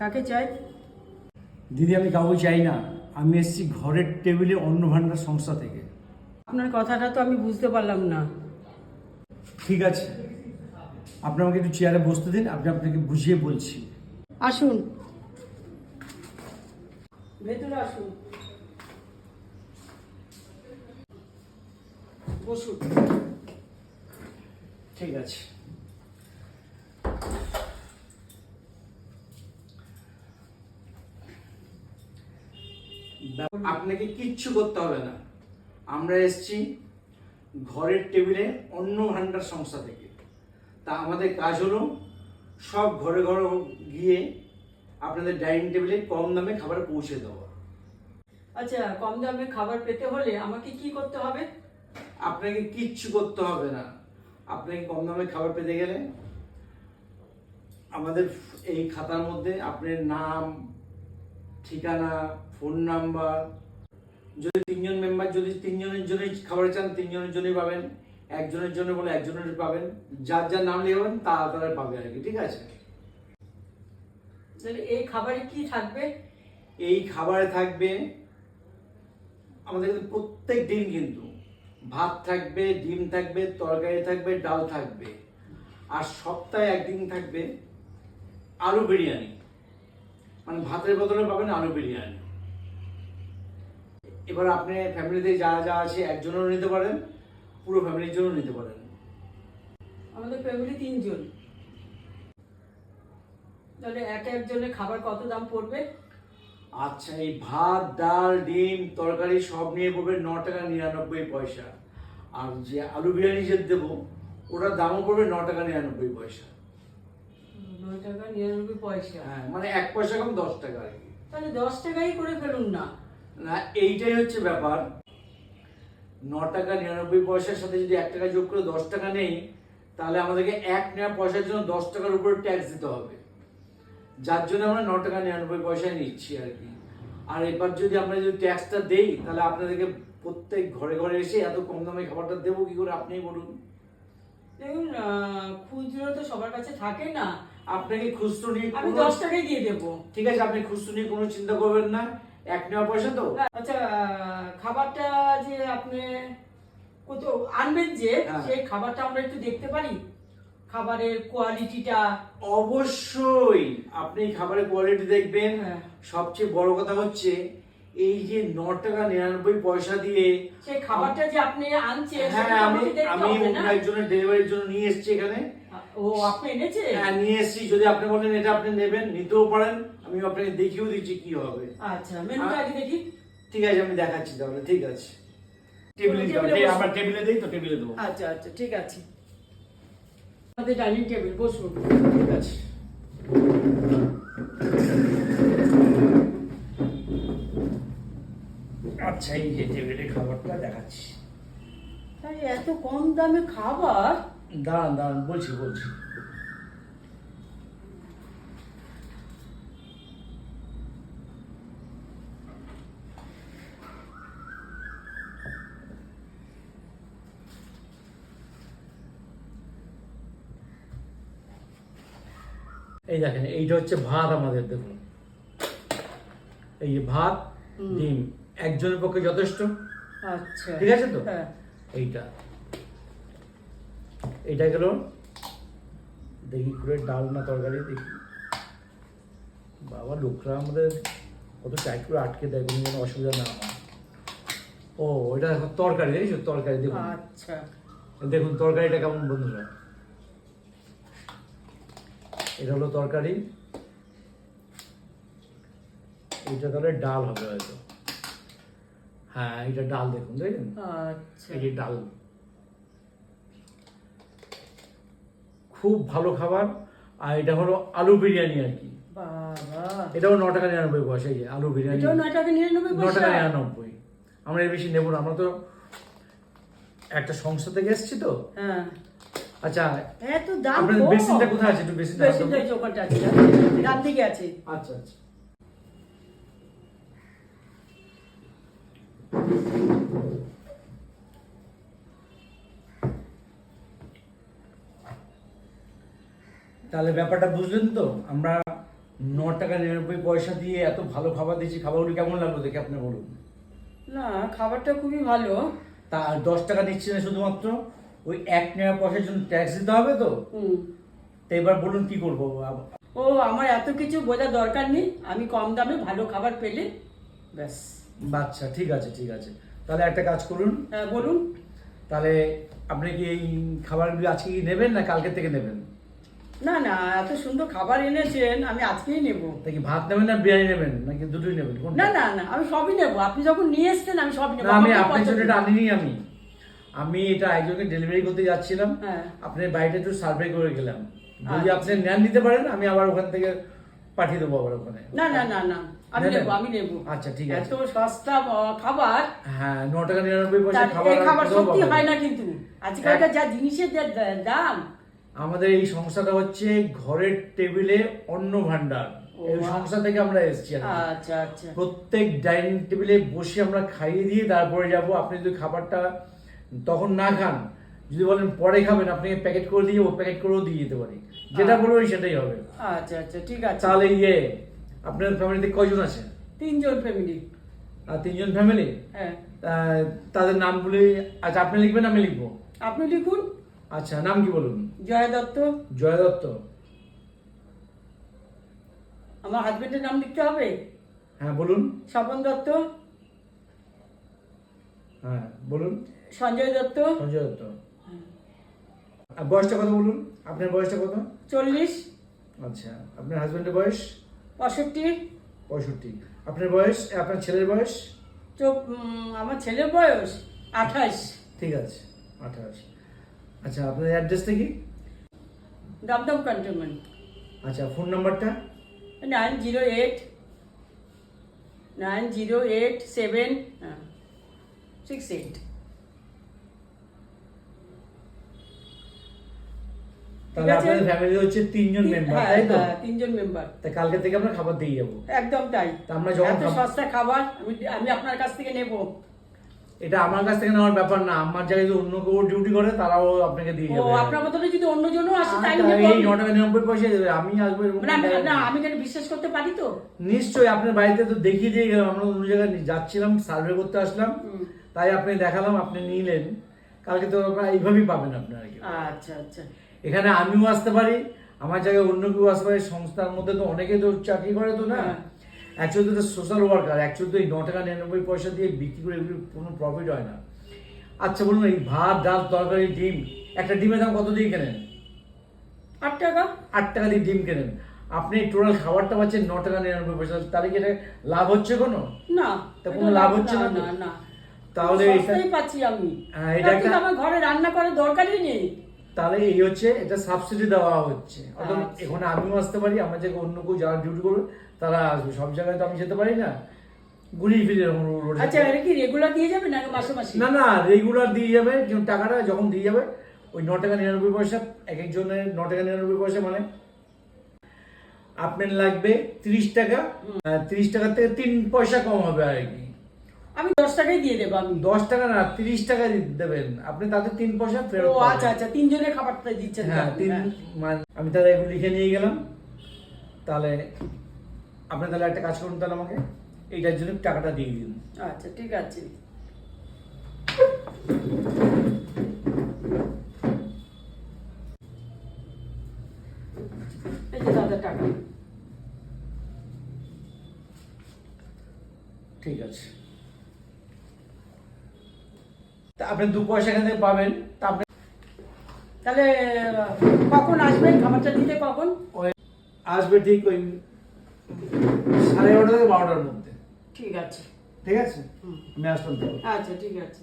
কাকে চাই? দিদি আমি কাউকে চাই না। আমি এসেছি ঘরের টেবিলে অন্ন ভাণ্ডার সংস্থা থেকে। আপনার কথাটা তো আমি বুঝতে পারলাম না। ঠিক আছে। আপনি আমাকে একটু চেয়ারে বসতে দিন আপনি আপনাকে বুঝিয়ে বলছি। আসুন। ভেতরে আসুন। বসুন। ঠিক আছে। আপনাকে কিচ্ছু করতে হবে না। আমরা এসেছি ঘরের টেবিলে অন্য ভাণ্ডার সংস্থা থেকে। তা আমাদের কাজ হলো সব ঘরে ঘরে গিয়ে আপনাদের ডাইনিং টেবিলে কম দামে খাবার পৌঁছে দেওয়া। আচ্ছা কম দামে খাবার পেতে হলে আমাকে কি করতে হবে? আপনাকে কিচ্ছু করতে হবে না। আপনাকে কম দামে খাবার পেতে গেলে আমাদের এই খাতার মধ্যে আপনার নাম ঠিকানা ফোন নাম্বার যদি তিনজন মেম্বার যদি তিনজনের জন্যই খাবার চান তিনজনের জন্যই পাবেন। একজনের জন্য বলে একজনের পাবেন। যার যার নাম লিখবেন তা তারা পাবে আর কি ঠিক আছে? তাহলে এই খাবারে কি থাকবে? এই খাবারে থাকবে আমাদের কিন্তু প্রত্যেক দিন কিন্তু ভাত থাকবে ডিম থাকবে তরকারি থাকবে ডাল থাকবে। আর সপ্তাহে একদিন থাকবে আলু বিরিয়ানি। মানে ভাতের বদলে পাবেন আলু বিরিয়ানি। এবার আপনি ফ্যামিলিতে যা যা আছে একজনেরও নিতে পারেন পুরো ফ্যামিলির জন্য নিতে পারেন। আমাদের ফ্যামিলি তিনজন। তাহলে এক একজনের খাবার কত দাম পড়বে? আচ্ছা এই ভাত ডাল ডিম তরকারি সব নিয়ে পড়বে ন টাকা নিরানব্বই পয়সা। আর যে আলু বিরিয়ানি যে দেবো ওটার দামও পড়বে ন টাকা নিরানব্বই পয়সা। টাকা নিরানব্বই পয়সা। হ্যাঁ মানে এক পয়সা কম দশ টাকা আর কি। তাহলে দশ টাকাই করে ফেলুন না। না এইটাই হচ্ছে ব্যাপার। ন টাকা নিরানব্বই পয়সার সাথে যদি এক টাকা যোগ করে দশ টাকা নেই তাহলে আমাদেরকে এক নেওয়া পয়সার জন্য দশ টাকার উপরে ট্যাক্স দিতে হবে। যার জন্য আমরা ন টাকা নিরানব্বই পয়সায় নিচ্ছি আর কি। আর এবার যদি আমরা যদি ট্যাক্সটা দেই তাহলে আপনাদেরকে প্রত্যেক ঘরে ঘরে এসে এত কম দামে খাবারটা দেবো কি করে আপনিই বলুন? দেখুন খুচরো তো সবার কাছে থাকে না। আপনাকে খুচরো নিয়ে আমি দশ টাকাই দিয়ে দেবো। ঠিক আছে আপনি খুচরো নিয়ে কোনো চিন্তা করবেন না। এক নেওয়া পয়সা তো। আচ্ছা খাবারটা যে আপনি কত আনবেন যে হ্যাঁ। সেই খাবারটা আমরা একটু দেখতে পারি? খাবারের কোয়ালিটিটা অবশ্যই। আপনি খাবারের কোয়ালিটি দেখবেন। হ্যাঁ। সবচেয়ে বড় কথা হচ্ছে এই যে ন টাকা নিরানব্বই পয়সা দিয়ে সেই খাবারটা যে আপনি আনছেন হ্যাঁ আমি একজনের ডেলিভারির জন্য নিয়ে এসেছি এখানে। ও আপনি এনেছে হ্যাঁ নিয়ে এসেছি। যদি আপনি বলেন এটা আপনি নেবেন নিতেও পারেন। আমি আপনাকে দেখিয়েও দিচ্ছি কি হবে। আচ্ছা মেনুটা আগে দেখি। ঠিক আছে আমি দেখাচ্ছি তাহলে। ঠিক আছে। টেবিলে দাও। আমার টেবিলে দিই তো টেবিলে দেবো। আচ্ছা আচ্ছা ঠিক আছে। আমাদের ডাইনিং টেবিল বসুন। ঠিক আছে। আচ্ছা এই যে টেবিলে খাবারটা দেখাচ্ছি। তাই এত কম দামে খাবার? দাঁড়ান দাঁড়ান বলছি বলছি। এই দেখেন এইটা হচ্ছে ভাত আমাদের দেখুন। এই যে ভাত ডিম। একজনের পক্ষে যথেষ্ট। আচ্ছা। ঠিক আছে তো? হ্যাঁ। এইটা। এটা গেল। দেখি করে ডাল না তরকারি দেখি। বাবা লোকরা আমাদের কত টাইট করে আটকে দেয় কোনো যেন অসুবিধা না হয়। ও এটা তরকারি দেখছ তরকারি দেখুন। আচ্ছা। দেখুন তরকারিটা কেমন বন্ধুরা। এটা হলো তরকারি। এটা তাহলে ডাল হবে হয়তো। হ্যাঁ এটা ডাল দেখুন দেখেন আচ্ছা। এই ডাল। খুব ভালো খাবার আর এটা হলো আলু বিরিয়ানি আর কি। এটাও ন টাকা নিরানব্বই পয়সা এই আলু বিরিয়ানি। ন টাকা নিরানব্বই আমরা এর বেশি নেব না আমরা তো একটা সংস্থা থেকে এসেছি তো। হ্যাঁ। আচ্ছা এত দাম বেসিনটা কোথায় আছে? একটু বেসিনটা বেসিনটা আছে ডান দিকে আছে। আচ্ছা আচ্ছা। তাহলে ব্যাপারটা বুঝলেন তো? আমরা ন টাকা নিরানব্বই পয়সা দিয়ে এত ভালো খাবার দিয়েছি খাবারগুলো কেমন লাগল দেখে আপনি বলুন। না খাবারটা খুবই ভালো। তা আর দশ টাকা নিচ্ছে না শুধুমাত্র? ওই এক নেওয়া পয়সার জন্য ট্যাক্স দিতে হবে তো? হুম। তো এবার বলুন কি করব? ও আমার এত কিছু বোঝার দরকার নেই। আমি কম দামে ভালো খাবার পেলে ব্যাস। আচ্ছা ঠিক আছে ঠিক আছে। তাহলে একটা কাজ করুন। হ্যাঁ বলুন। তাহলে আপনি কি এই খাবারগুলো আজকে কি নেবেন না কালকে থেকে নেবেন? না না এত সুন্দর খাবার এনেছেন আমি আজকেই নেব। তা কি ভাত নেবেন না বিরিয়ানি নেবেন? নাকি দুটোই নেবেন? না না না আমি সবই নেব। আপনি যখন নিয়ে এসছেন আমি সবই নেব। না আমি আপনার জন্য এটা আনিনি আমি। আমি এটা একজনকে ডেলিভারি করতে যাচ্ছিলাম। হ্যাঁ। আপনার বাড়িটা একটু সার্ভে করে গেলাম যদি আচ্ছা। আপনি নেন নিতে পারেন আমি আবার ওখান থেকে পাঠিয়ে দেবো আবার ওখানে। না না না না। আমি? নেব? আমি নেব। আচ্ছা ঠিক আছে। এত সস্তা খাবার। হ্যাঁ ন টাকা নিরানব্বই পয়সা খাবার খাবার সত্যি হয় না। কিন্তু। আজকালকার যা জিনিসের দাম। আমাদের এই সংস্থাটা হচ্ছে ঘরের টেবিলে অন্ন ভান্ডার এই সংস্থা থেকে আমরা এসেছি আচ্ছা আচ্ছা। প্রত্যেক ডাইনিং টেবিলে বসে আমরা খাইয়ে দিয়ে তারপরে যাব। আপনি যদি খাবারটা তখন না খান যদি বলেন পরে খাবেন আপনাকে প্যাকেট করে দিয়ে ও প্যাকেট করেও দিয়ে যেতে পারি। যেটা। বলবেন সেটাই হবে। আচ্ছা আচ্ছা ঠিক আছে। তাহলে ইয়ে আপনার ফ্যামিলিতে কয়জন আছে? তিনজন ফ্যামিলি আর তিনজন ফ্যামিলি হ্যাঁ। তাদের নাম বলে আচ্ছা আপনি লিখবেন আমি লিখব। আপনি লিখুন। আচ্ছা নাম কি বলুন? জয় দত্ত। জয় দত্ত। আমার হাজবেন্ডের নাম লিখতে হবে? হ্যাঁ বলুন। স্বপন দত্ত। হ্যাঁ বলুন। সঞ্জয় দত্ত। সঞ্জয় দত্ত। আর বয়সটা কত বলুন? আপনার বয়সটা কত? চল্লিশ। আচ্ছা আপনার হাজবেন্ডের বয়স? পঁয়ষট্টি। পঁয়ষট্টি। আপনার বয়স আপনার ছেলের বয়স? আমার ছেলের বয়স আঠাশ। ঠিক আছে আঠাশ। আচ্ছা আপনার অ্যাড্রেসটা কি? দমদম কন্ট্রোলমেন্ট আচ্ছা ফোন নাম্বারটা nine zero eight nine zero eight seven six eight. তাহলে আপনাদের ফ্যামিলি হচ্ছে তিনজন মেম্বার হ্যাঁ তাই তো হ্যাঁ, তিনজন মেম্বার তাই কালকে থেকে আমরা খাবার দিয়ে যাব। একদম তাই। আমরা যখন এত সস্তা খাবার আমি আমি আপনার কাছ থেকে নেব। এটা আমার কাছ থেকে নেওয়ার ব্যাপার না আমার জায়গায় যদি অন্য কেউ ডিউটি করে তারাও আপনাকে দিয়ে যাবে। আপনার মতন যদি অন্যজনও আসে তাই নেব এই আমি। টাকা নিরানব্বই পয়সা দেবে আমি আসব না, কোনো না, জায়গা না নেই। আমি কেন বিশ্বাস করতে পারি তো? নিশ্চয়ই আপনার বাড়িতে তো দেখিয়ে দিয়ে গেলাম আমরা অন্য জায়গায় যাচ্ছিলাম সার্ভে করতে আসলাম তাই আপনি দেখালাম আপনি নিলেন। কালকে তো এইভাবেই পাবেন আপনারা আচ্ছা আচ্ছা। এখানে আমিও আসতে পারি আমার জায়গায় অন্য কেউ আসতে পারে সংস্থার মধ্যে তো অনেকে তো চাকরি করে তো না। অ্যাকচুয়ালি তো সোশ্যাল ওয়ার্কার অ্যাকচুয়ালি তো এই ন টাকা নিরানব্বই পয়সা দিয়ে বিক্রি করে এগুলো কোনো প্রফিট হয় না। আচ্ছা বলুন এই ভাত ডাল তরকারি ডিম একটা ডিমের দাম কত দিয়ে কেনেন? আট টাকা। আট টাকা দিয়ে ডিম কেনেন। আপনি টোটাল খাবারটা পাচ্ছেন ন টাকা নিরানব্বই পয়সা তাহলে কি এটা লাভ হচ্ছে কোনো? না তা কোনো লাভ হচ্ছে না না তাহলে এটা- পাচ্ছি আমি। হ্যাঁ, এটা আমার ঘরে রান্না করার দরকারই নেই। তাহলে এই হচ্ছে এটা সাবসিডি দেওয়া হচ্ছে। অর্থাৎ আচ্ছা। এখানে আমিও আসতে পারি আমার জায়গায় অন্য কেউ যারা ডিউটি করবে তারা আসবে। সব জায়গায় তো আমি যেতে পারি না। ঘুরিয়ে ফিরে এরকম রোডে আচ্ছা এটা কি রেগুলার দিয়ে যাবে না মাসে মাসে? না না রেগুলার দিয়ে যাবে কিন্তু টাকাটা যখন দিয়ে যাবে ওই ন টাকা নিরানব্বই পয়সা এক একজনের ন টাকা নিরানব্বই পয়সা মানে আপনার লাগবে তিরিশ টাকা। তিরিশ টাকা থেকে তিন পয়সা কম হবে আর কি। দশ টাকাই দিয়ে দেবো আমি। দশ টাকা না তিরিশ টাকা দেবেন। আপনি তাদের তিন পয়সা ফেরত ও আচ্ছা আচ্ছা তিনজনের খাবারটা দিচ্ছেন হ্যাঁ তিন হ্যাঁ। মানে আমি তাহলে এগুলো লিখে নিয়ে গেলাম। তাহলে আপনি তাহলে একটা কাজ করুন তাহলে আমাকে। এইটার জন্য টাকাটা দিয়ে দিন। আচ্ছা ঠিক আছে এই যে দাদা টাকা ঠিক আছে তা আপনি দু পয়সা এখান থেকে পাবেন তা আপনি তাহলে কখন আসবেন? খাবারটা দিতে কখন? ওই আসবে ঠিক ওই সাড়ে এগারোটা থেকে বারোটার মধ্যে। ঠিক আছে। ঠিক আছে? হুম। আমি আসলাম আচ্ছা ঠিক আছে।